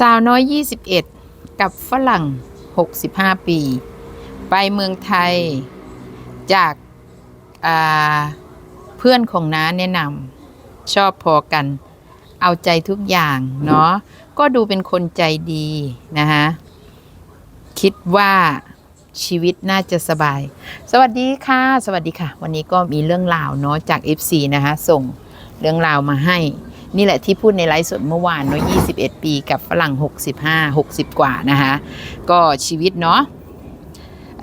สาวน้อย 21 กับฝรั่ง 65 ปี ไปเมืองไทยจากาเพื่อนของน้าแนะนำชอบพอกัน เอาใจทุกอย่างเนาะก็ดูเป็นคนใจดีนะคะคิดว่าชีวิตน่าจะสบาย สวัสดีค่ะ สวัสดีค่ะ วันนี้ก็มีเรื่องราวเนาะจาก FC นะคะส่งเรื่องราวมาให้ นี่แหละที่พูดในไลฟ์สดเมื่อวานเนาะ21 ปีกับฝรั่ง 65 60 กว่านะคะ ก็ชีวิตเนาะ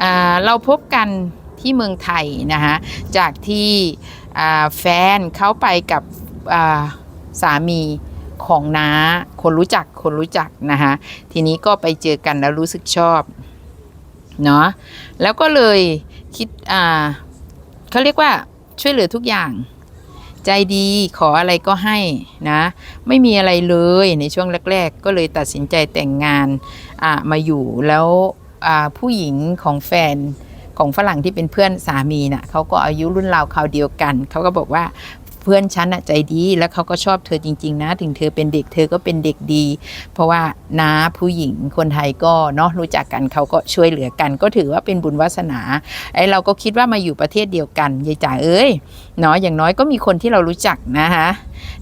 อ่าเราพบกันที่เมืองไทยนะคะจากที่อ่าแฟนเขาไปกับอ่าสามีของน้าคนรู้จักคนรู้จักนะคะทีนี้ก็ไปเจอกันแล้วรู้สึกชอบเนาะแล้วก็เลยคิดอ่าเขาเรียกว่าช่วยเหลือทุกอย่าง ใจดีขออะไรก็ให้นะ ไม่มีอะไรเลยในช่วงแรก ๆ ก็เลยตัดสินใจแต่งงานมาอยู่แล้วผู้หญิงของแฟนของฝรั่งที่เป็นเพื่อนสามีน่ะเขาก็อายุรุ่นราวคราวเดียวกัน เขาก็บอกว่า พื่อนฉันน่ะใจดีแล้วเขาก็ชอบเธอจริง ๆ นะ ถึงเธอเป็นเด็กเธอก็เป็นเด็กดี เพราะว่าน้าผู้หญิงคนไทยก็เนาะรู้จักกันเขาก็ช่วยเหลือกัน ก็ถือว่าเป็นบุญวาสนาไอ้เราก็คิดว่ามาอยู่ประเทศเดียวกันยายจ๋าเอ้ยเนาะอย่างน้อยก็มีคนที่เรารู้จักนะคะ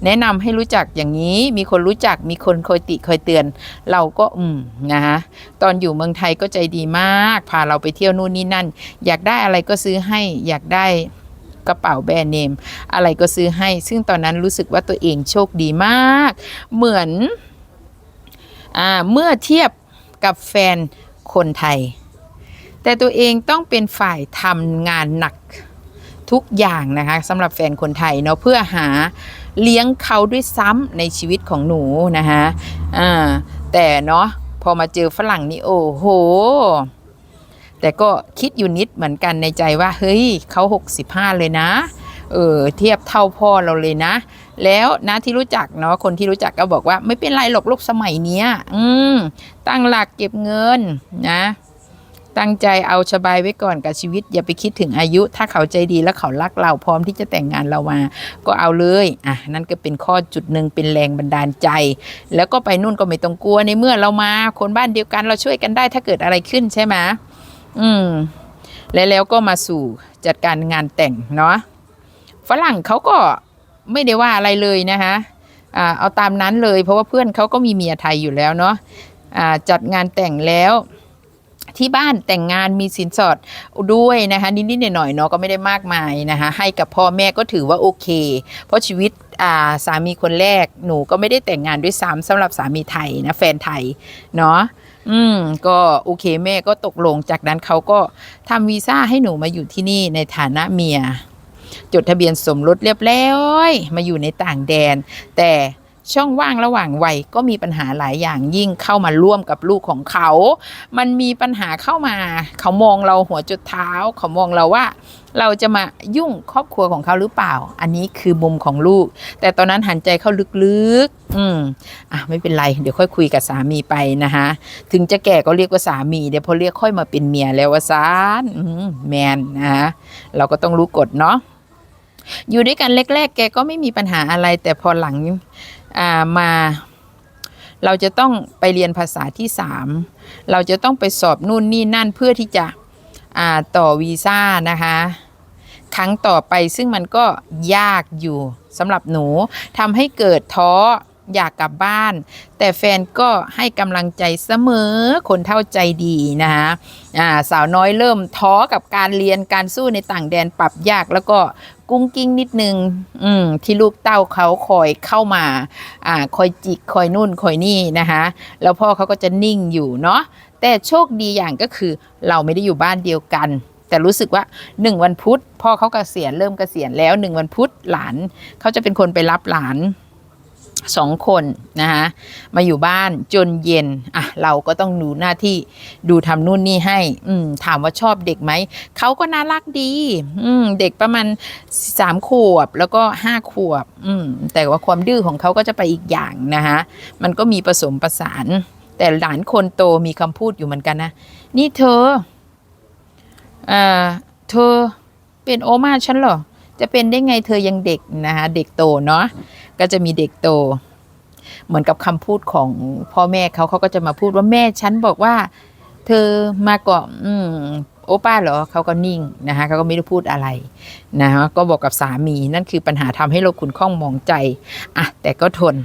แนะนำให้รู้จักอย่างนี้มีคนรู้จักมีคนคอยติคอยเตือน เราก็อืมนะคะตอนอยู่เมืองไทยก็ใจดีมาก พาเราไปเที่ยวนู่นนี่นั่น อยากได้อะไรก็ซื้อให้อยากได้ กระเป๋าแบรนด์เนม อะไรก็ซื้อให้ ซึ่งตอนนั้นรู้สึกว่าตัวเองโชคดีมาก เหมือนอ่าเมื่อเทียบกับแฟนคนไทย แต่ตัวเองต้องเป็นฝ่ายทำงานหนักทุกอย่างนะคะสำหรับแฟนคนไทยเนาะเพื่อหาเลี้ยงเขาด้วยซ้ำในชีวิตของหนูนะคะอ่าแต่เนาะพอมาเจอฝรั่งนี่โอ้โห แต่ก็คิดอยู่นิดเหมือนกันในใจว่า เฮ้ยเขา 65 เลยนะ เออเทียบเท่าพ่อเราเลยนะ แล้วนะที่รู้จักเนาะคนที่รู้จักก็บอกว่า ไม่เป็นไรหรอกลูกสมัยเนี้ย อืมตั้งหลักเก็บเงินนะ ตั้งใจเอาสบายไว้ก่อนกับชีวิต อย่าไปคิดถึงอายุ ถ้าเขาใจดีแล้วเขารักเราพร้อมที่จะแต่งงานเรามา ก็เอาเลยอะนั่นก็เป็นข้อจุดหนึ่งเป็นแรงบันดาลใจ แล้วก็ไปนู่นก็ไม่ต้องกลัวในเมื่อเรามา คนบ้านเดียวกันเราช่วยกันได้ถ้าเกิดอะไรขึ้นใช่ไหม อืมและแล้วก็มาสู่จัดการงานแต่งเนาะฝรั่งเขาก็ไม่ได้ว่าอะไรเลยนะคะอ่าเอาตามนั้นเลย เพราะว่าเพื่อนเขาก็มีเมียไทยอยู่แล้วเนาะอ่าจัดงานแต่งแล้ว ที่บ้านแต่งงานมีสินสอดด้วยนะคะนิดๆหน่อยๆเนาะก็ไม่ได้มากมายนะคะให้กับพ่อแม่ก็ถือว่าโอเค เพราะชีวิตอ่าสามีคนแรกหนูก็ไม่ได้แต่งงานด้วยซ้ำสำหรับสามีไทยนะแฟนไทยเนาะอืมก็โอเคแม่ก็ตกลงจากนั้นเขาก็ทำวีซ่าให้หนูมาอยู่ที่นี่ในฐานะเมีย จดทะเบียนสมรสเรียบร้อยมาอยู่ในต่างแดน แต่ ช่องว่างระหว่างวัยก็มีปัญหาหลายอย่างยิ่งเข้ามาร่วมกับลูกของเขา มันมีปัญหาเข้ามา เขามองเราหัวจุดเท้า เขามองเราว่า เราจะมายุ่งครอบครัวของเขาหรือเปล่า อันนี้คือมุมของลูก แต่ตอนนั้นหันใจเข้าลึกๆ อืมอะไม่เป็นไร เดี๋ยวค่อยคุยกับสามีไปนะคะถึงจะแก่ก็เรียกว่าสามี เดี๋ยวพอเรียกค่อยมาเป็นเมียแล้วว่าซานอืมแมนนะคะเราก็ต้องรู้กฎเนาะอยู่ด้วยกันแรกๆ แกก็ไม่มีปัญหาอะไร แต่พอหลัง มา เราจะต้องไปเรียนภาษาที่สามเราจะต้องไปสอบนู่นนี่นั่นเพื่อที่จะต่อวีซ่านะคะ ครั้งต่อไปซึ่งมันก็ยากอยู่สำหรับหนูทำให้เกิดท้อ อยากกลับบ้าน แต่แฟนก็ให้กำลังใจเสมอคนเท่าใจดีนะคะาสาวน้อยเริ่มท้อกับการเรียนการสู้ในต่างแดนปรับยากแล้วก็กุ้งกิ้งนิดนึงอืมที่ลูกเต้าเขาคอยเข้ามาอ่าคอยจิกคอยนู่นคอยนี่นะคะแล้วพ่อเขาก็จะนิ่งอยู่เนาะแต่โชคดีอย่างก็คือเราไม่ได้อยู่บ้านเดียวกันแต่รู้สึกว่าหนึ่งวันพุธพ่อเขาเกษียณเริ่มเกษียณแล้วหนึ่งวันพุธหลานเขาจะเป็นคนไปรับหลาน สองคนนะคะมาอยู่บ้านจนเย็นอะเราก็ต้องดูหน้าที่ดูทำนู่นนี่ให้ อืมถามว่าชอบเด็กไหมเขาก็น่ารักดี อืมเด็กประมาณสามขวบแล้วก็ห้าขวบ อืมแต่ว่าความดื้อของเขาก็จะไปอีกอย่างนะคะมันก็มีผสมประสาน แต่หลานคนโตมีคำพูดอยู่เหมือนกันนะ นี่เธอเอ่าเธอเป็นโอมาฉันเหรอ จะเป็นได้ไงเธอยังเด็กนะคะเด็กโตเนาะก็จะมีเด็กโต เหมือนกับคำพูดของพ่อแม่เขาเขาก็จะมาพูดว่าแม่ฉันบอกว่า เธอมาก่อนอืมโอป้าเหรอเขาก็นิ่งนะคะเขาก็ไม่ได้พูดอะไรนะคะก็บอกกับสามีนั่นคือปัญหาทำให้เราขุนข้องมองใจอะแต่ก็ทน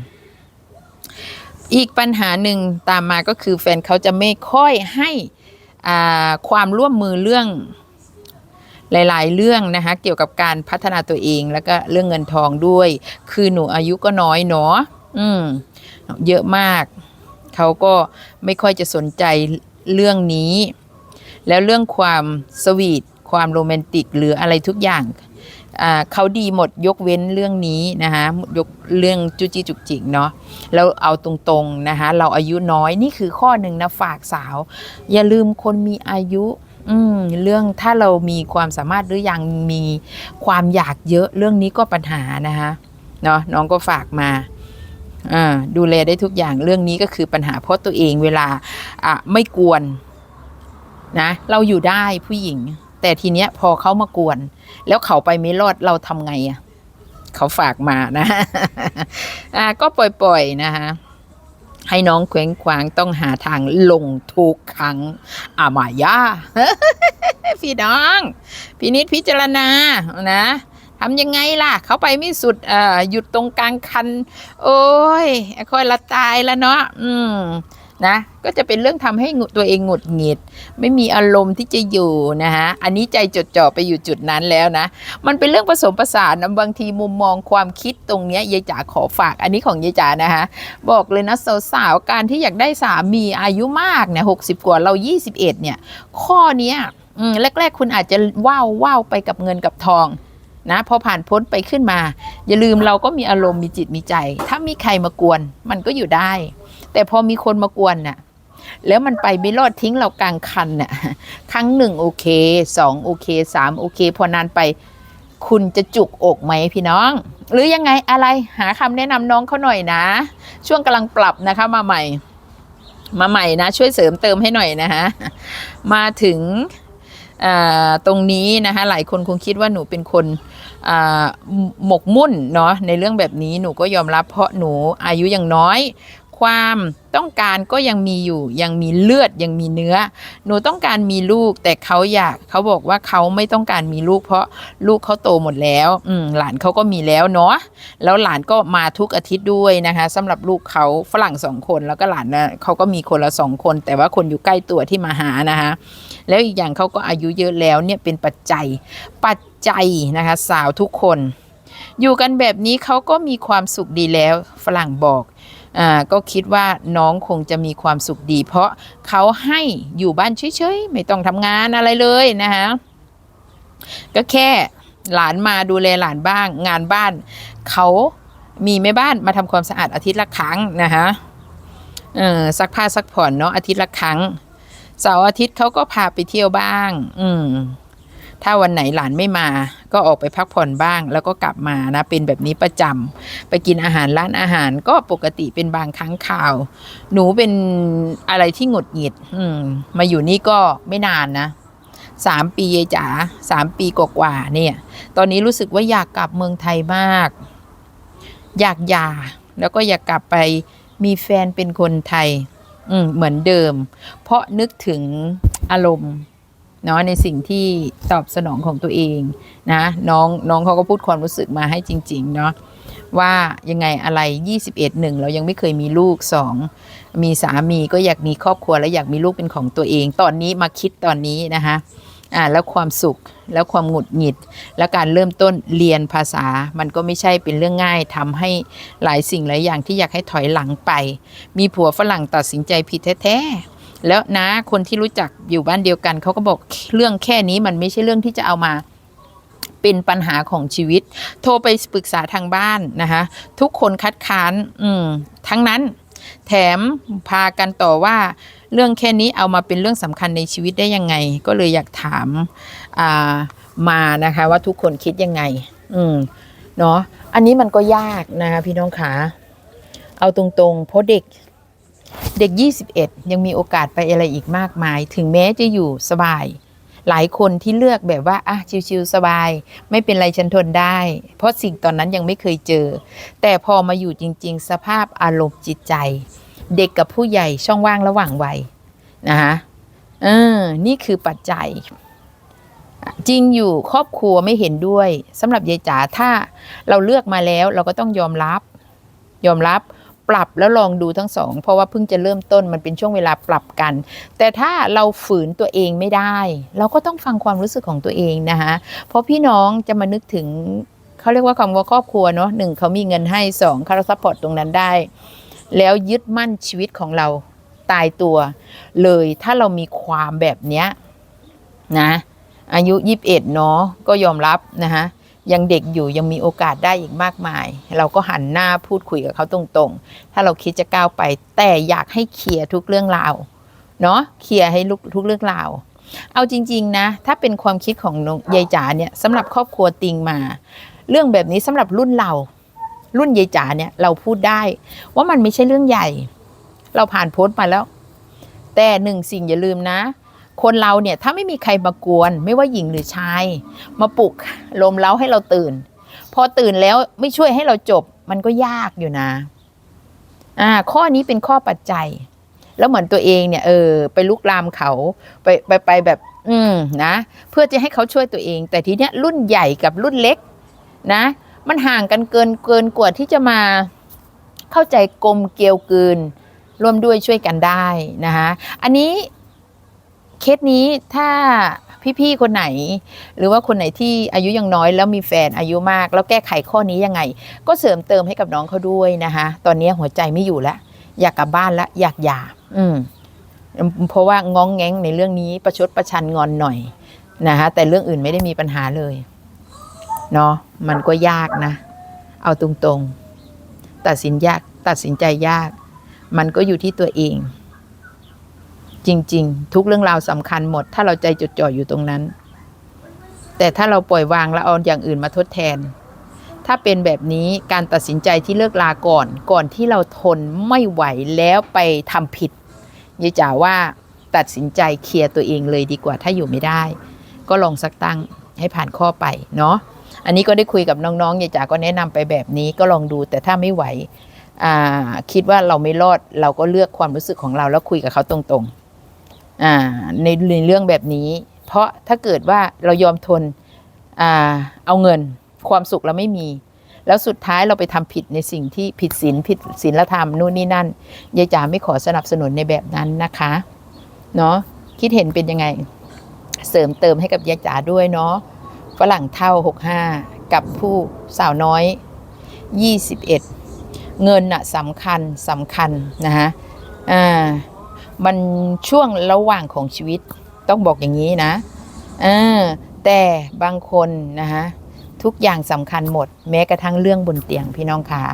อีกปัญหาหนึ่งตามมาก็คือแฟนเขาจะไม่ค่อยให้ความร่วมมือเรื่อง หลาย ๆ เรื่องนะคะเกี่ยวกับการพัฒนาตัวเอง แล้วก็เรื่องเงินทองด้วย คือหนูอายุก็น้อยเนาะอืมเยอะมาก เขาก็ไม่ค่อยจะสนใจเรื่องนี้ แล้วเรื่องความสวีทความโรแมนติกหรืออะไรทุกอย่างอ่าเขาดีหมดยกเว้นเรื่องนี้นะคะยกเรื่องจุจิจุกจิกเนาะแล้วเอาตรงๆนะคะเราอายุน้อยนี่คือข้อหนึ่งนะฝากสาว อย่าลืมคนมีอายุ อืมเรื่องถ้าเรามีความสามารถหรือยังมีความอยากเยอะเรื่องนี้ก็ปัญหานะคะเนาะน้องก็ฝากมาอ่าดูแลได้ทุกอย่างเรื่องนี้ก็คือปัญหาเพราะตัวเองเวลาอะไม่กวนนะเราอยู่ได้ผู้หญิง แต่ทีเนี้ยพอเขามากวน แล้วเขาไปไม่รอดเราทำไงอะเขาฝากมานะอ่าก็ปล่อยๆนะคะ ให้น้องแขวงควางต้องหาทางลงทุกครั้งอามายาพี่น้องพี่นิดพิจารณานะทำยังไงล่ะ เขาไปไม่สุดเอ่อหยุดตรงกลางคัน โอ้ยค่อยละตายแล้วเนาะอืม นะก็จะเป็นเรื่องทำให้ตัวเองหงุดหงิด ไม่มีอารมณ์ที่จะอยู่นะฮะอันนี้ใจจดจ่อไปอยู่จุดนั้นแล้วนะ มันเป็นเรื่องผสมผสานนะบางทีมุมมองความคิดตรงเนี้ยยายจ๋าขอฝาก อันนี้ของยายจ๋านะคะบอกเลยนะสาวๆการที่อยากได้สามีอายุมากเนี่ยหกสิบกว่าเรา 21 เนี่ย ข้อเนี้ยแรก ๆ คุณอาจจะว้าวว้าวไปกับเงินกับทองนะพอผ่านพ้นไปขึ้นมา อย่าลืมเราก็มีอารมณ์มีจิตมีใจ ถ้ามีใครมากวน มันก็อยู่ได้ แต่พอมีคนมากวนน่ะ แล้วมันไปไม่รอดทิ้งเรากลางคันน่ะ ครั้งหนึ่งโอเคสองโอเคสามโอเค พอนานไปคุณจะจุกอกไหมพี่น้อง หรือยังไงอะไรหาคำแนะนำน้องเขาหน่อยนะ ช่วงกำลังปรับนะคะมาใหม่ มาใหม่นะ ช่วยเสริมเติมให้หน่อยนะฮะมาถึงตรงนี้นะคะหลายคนคงคิดว่าหนูเป็นคนหมกมุ่นเนาะในเรื่องแบบนี้หนูก็ยอมรับเพราะหนูอายุยังน้อย ความต้องการก็ยังมีอยู่ยังมีเลือดยังมีเนื้อ หนูต้องการมีลูก แต่เขาอยากเขาบอกว่าเขาไม่ต้องการมีลูก เพราะลูกเขาโตหมดแล้ว อืมหลานเขาก็มีแล้วเนาะแล้วหลานก็มาทุกอาทิตย์ด้วยนะคะสำหรับลูกเขาฝรั่งสองคนแล้วก็หลานนะเขาก็มีคนละสองคน แต่ว่าคนอยู่ใกล้ตัวที่มาหานะคะแล้วอีกอย่างเขาก็อายุเยอะแล้วเนี่ยเป็นปัจจัย ปัจจัยนะคะสาวทุกคน อยู่กันแบบนี้เขาก็มีความสุขดีแล้วฝรั่งบอก อ่าก็คิดว่าน้องคงจะมีความสุขดี เพราะเขาให้อยู่บ้านเฉยๆ ไม่ต้องทำงานอะไรเลยนะคะก็แค่หลานมาดูแลหลานบ้าง งานบ้าน เขามีแม่บ้านมาทำความสะอาดอาทิตย์ละครั้งนะคะเออซักผ้าซักผ่อนเนาะอาทิตย์ละครั้งเสาร์อาทิตย์เขาก็พาไปเที่ยวบ้าง อืม ถ้าวันไหนหลานไม่มา ก็ออกไปพักผ่อนบ้าง แล้วก็กลับมานะเป็นแบบนี้ประจำไปกินอาหารร้านอาหารก็ปกติเป็นบางครั้งข่าว หนูเป็นอะไรที่หงุดหงิดอืมมาอยู่นี่ก็ไม่นานนะสามปียายจ๋าสามปีกว่าๆเนี่ย ตอนนี้รู้สึกว่าอยากกลับเมืองไทยมาก อยากยาแล้วก็อยากกลับไปมีแฟนเป็นคนไทย อืมเหมือนเดิม เพราะนึกถึงอารมณ์ เนาะในสิ่งที่ตอบสนองของตัวเองนะน้องน้องเขาก็พูดความรู้สึกมาให้จริง ๆ เนาะว่ายังไงอะไร 21หนึ่งเรายังไม่เคยมีลูกสองมีสามีก็อยากมีครอบครัวและอยากมีลูกเป็นของตัวเอง ตอนนี้มาคิดตอนนี้นะคะอ่าแล้วความสุขแล้วความหงุดหงิด และการเริ่มต้นเรียนภาษามันก็ไม่ใช่เป็นเรื่องง่ายทำให้หลายสิ่งหลายอย่างที่อยากให้ถอยหลังไป มีผัวฝรั่งตัดสินใจผิดแท้ๆ แล้วนะคนที่รู้จักอยู่บ้านเดียวกันเขาก็บอกเรื่องแค่นี้มันไม่ใช่เรื่องที่จะเอามาเป็นปัญหาของชีวิต โทรไปปรึกษาทางบ้านนะคะทุกคนคัดค้านอืมทั้งนั้นแถมพากันต่อว่าเรื่องแค่นี้เอามาเป็นเรื่องสำคัญในชีวิตได้ยังไง ก็เลยอยากถามอ่ามานะคะว่าทุกคนคิดยังไง อืมเนาะอันนี้มันก็ยากนะคะพี่น้องขาเอาตรงๆเพราะเด็ก เด็ก 21 ยังมีโอกาสไปอะไรอีกมากมาย ถึงแม้จะอยู่สบาย หลายคนที่เลือกแบบว่าอะชิวๆสบาย ไม่เป็นไรฉันทนได้ เพราะสิ่งตอนนั้นยังไม่เคยเจอ แต่พอมาอยู่จริง ๆ สภาพอารมณ์จิตใจ เด็กกับผู้ใหญ่ช่องว่างระหว่างวัยนะคะเออนี่คือปัจจัย จริงอยู่ครอบครัวไม่เห็นด้วยสำหรับยายจ๋าถ้าเราเลือกมาแล้วเราก็ต้องยอมรับ ยอมรับ ปรับแล้วลองดูทั้งสอง เพราะว่าเพิ่งจะเริ่มต้นมันเป็นช่วงเวลาปรับกัน แต่ถ้าเราฝืนตัวเองไม่ได้ เราก็ต้องฟังความรู้สึกของตัวเองนะคะเพราะพี่น้องจะมานึกถึงเขาเรียกว่าคำว่าครอบครัวเนาะหนึ่งเขามีเงินให้สองเขาซัพพอร์ตตรงนั้นได้ แล้วยึดมั่นชีวิตของเราตายตัว เลยถ้าเรามีความแบบเนี้ยนะอายุ 21 เนาะก็ยอมรับนะคะ ยังเด็กอยู่ยังมีโอกาสได้อีกมากมาย เราก็หันหน้าพูดคุยกับเขาตรงๆ ถ้าเราคิดจะก้าวไป แต่อยากให้เคลียร์ทุกเรื่องราวเนาะเคลียร์ให้ลุกทุกเรื่องราวเอาจริง ๆ นะ ถ้าเป็นความคิดของยายจ๋าเนี่ยสำหรับครอบครัวติงมา เรื่องแบบนี้สำหรับรุ่นเรา รุ่นยายจ๋าเนี่ยเราพูดได้ ว่ามันไม่ใช่เรื่องใหญ่ เราผ่านพ้นมาแล้ว แต่หนึ่งสิ่งอย่าลืมนะ คนเราเนี่ยถ้าไม่มีใครมากวน ไม่ว่าหญิงหรือชาย มาปลุกลมเล้าให้เราตื่น พอตื่นแล้วไม่ช่วยให้เราจบมันก็ยากอยู่นะอ่าข้อนี้เป็นข้อปัจจัย แล้วเหมือนตัวเองเนี่ยเออไปลุกลามเขาไปไปไปแบบ อืมนะเพื่อจะให้เขาช่วยตัวเอง แต่ทีเนี้ยรุ่นใหญ่กับรุ่นเล็กนะ มันห่างกันเกินเกินกว่าที่จะมาเข้าใจกลมเกลียวกืนร่วมด้วยช่วยกันได้นะคะอันนี้ เคสนี้ถ้าพี่ๆคนไหน หรือว่าคนไหนที่อายุยังน้อย แล้วมีแฟนอายุมาก แล้วแก้ไขข้อนี้ยังไง ก็เสริมเติมให้กับน้องเขาด้วยนะคะตอนนี้หัวใจไม่อยู่แล้วอยากกลับบ้านแล้วอยากหย่าอืมเพราะว่างองแงงในเรื่องนี้ประชดประชันงอนหน่อยนะคะแต่เรื่องอื่นไม่ได้มีปัญหาเลยเนาะมันก็ยากนะ เอาตรงๆ ตัดสินยากตัดสินใจยาก มันก็อยู่ที่ตัวเอง จริง ๆ ทุกเรื่องราวสำคัญหมด ถ้าเราใจจดจ่ออยู่ตรงนั้น แต่ถ้าเราปล่อยวางแล้วเอาอย่างอื่นมาทดแทน ถ้าเป็นแบบนี้การตัดสินใจที่เลิกลาก่อน ก่อนที่เราทนไม่ไหวแล้วไปทำผิดยายจ๋าว่าตัดสินใจเคลียร์ตัวเองเลยดีกว่าถ้าอยู่ไม่ได้ ก็ลองสักตั้งให้ผ่านข้อไปเนาะอันนี้ก็ได้คุยกับน้องๆยายจ๋าก็แนะนำไปแบบนี้ก็ลองดูแต่ถ้าไม่ไหวคิดว่าเราไม่รอดเราก็เลือกความรู้สึกของเราแล้วคุยกับเขาตรงๆ อ่าในในเรื่องแบบนี้ เพราะถ้าเกิดว่าเรายอมทนอ่าเอาเงินความสุขเราไม่มี แล้วสุดท้ายเราไปทำผิดในสิ่งที่ผิดศีลผิดศีลธรรมนู่นนี่นั่นยายจ๋าไม่ขอสนับสนุนในแบบนั้นนะคะเนาะคิดเห็นเป็นยังไง เสริมเติมให้กับยายจ๋าด้วยเนาะฝรั่งเท่า 65 กับผู้สาวน้อย 21 เงินน่ะสำคัญสำคัญนะฮะอ่า มันช่วงระหว่างของชีวิตต้องบอกอย่างนี้นะเออแต่บางคนนะฮะทุกอย่างสำคัญหมด แม้กระทั่งเรื่องบนเตียงพี่น้องคะ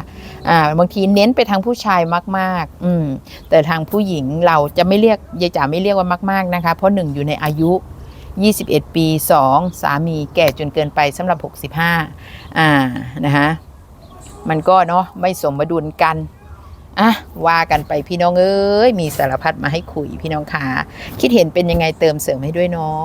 อ่าบางทีเน้นไปทางผู้ชายมาก ๆ อืมแต่ทางผู้หญิงเราจะไม่เรียกยายจ๋าไม่เรียกว่ามาก ๆนะคะ เพราะหนึ่งอยู่ในอายุ 21 ปี 2 สามีแก่จนเกินไปสำหรับ 65อ่านะฮะมันก็เนาะไม่สมดุลกัน อะว่ากันไปพี่น้องเอ้ยมีสารพัดมาให้คุยพี่น้องขาคิดเห็นเป็นยังไงเติมเสริมให้ด้วยเนาะ